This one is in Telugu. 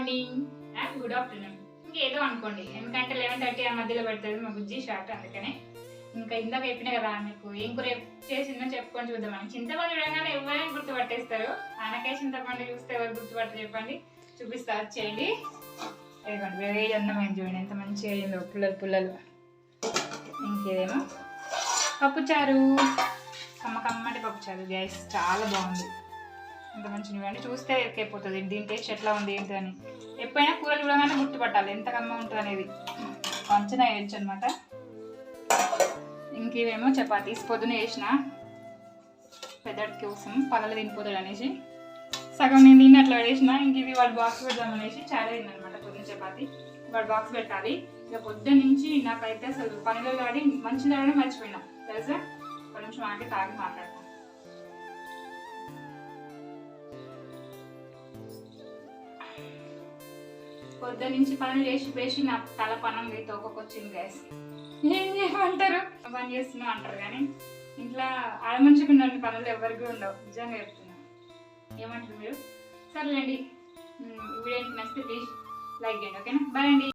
మార్నింగ్ అండ్ గుడ్ ఆఫ్టర్నూన్ ఇంకేదో అనుకోండి. ఎందుకంటే లెవెన్ థర్టీ ఆ మధ్యలో పెడతారు. మా బుజ్జి షార్ట్ అందుకనే. ఇంకా ఇందాక చెప్పిన కదా మీకు ఏం కూర చేసిందో చెప్పుకొని చూద్దామని చింతపండు చూడగానే ఎవరైనా గుర్తుపట్టేస్తారు. ఆనకాయ చింతపండు చూస్తే ఎవరు గుర్తుపట్టరు చెప్పండి. చూపిస్తా చేయండి ఇదిగోండి వేడి చూడండి. ఎంత మంచిగా అయిందో పుల్లలు పుల్లలు. ఇంకేదేమో. పప్పుచారు. కమ్మ కమ్మటి పప్పుచారు. గ్యాస్ చాలా బాగుంది. ఎంత మంచిగా అని చూస్తే ఎక్కిపోతుంది. దీని టేస్ట్ ఎట్లా ఉంది ఏంటి అని. ఎప్పుడైనా కూర చూడగానే గుర్తుపట్టాలి ఎంత కమ్మ ఉంటుంది అనేది. అంచనా వేయచ్చు అనమాట ఇంకేమేమో చపాతీస్. పొద్దున వేసిన పెద్దడి కోసం పగలు తినిపోతాడు అనేసి. సగం నేను తిని అట్లా పడేసిన ఇంక ఇది వాడు బాక్స్ పెడదాం అనేసి చాలా అనమాట పొద్దున చపాతి. వాడు బాక్స్ పెట్టాలి. ఇక పొద్దున్న నుంచి నాకైతే అసలు పనిలో కాడి మంచి తాగడం మర్చిపోయినా. తెలుసా? ఒక నిమిషం ఆగి తాగి మాట్లాడతాను పొద్దు నుంచి పనులు చేసి పేసి నా తల పనం తోకొచ్చింది గ్యాస్. ఏం చేయమంటారు? పని చేస్తున్నావు అంటారు కానీ ఇంట్లో ఆడమనిషికి ఉన్న పనులు ఎవరికి ఉండవు. నిజంగా చెప్తున్నా. ఏమంటారు మీరు? సర్లేండి. ఉమ్, ఈ వీడియోకి నచ్చితే ప్లీజ్ లైక్ చేయండి ఓకేనా? బాయ్ అండి.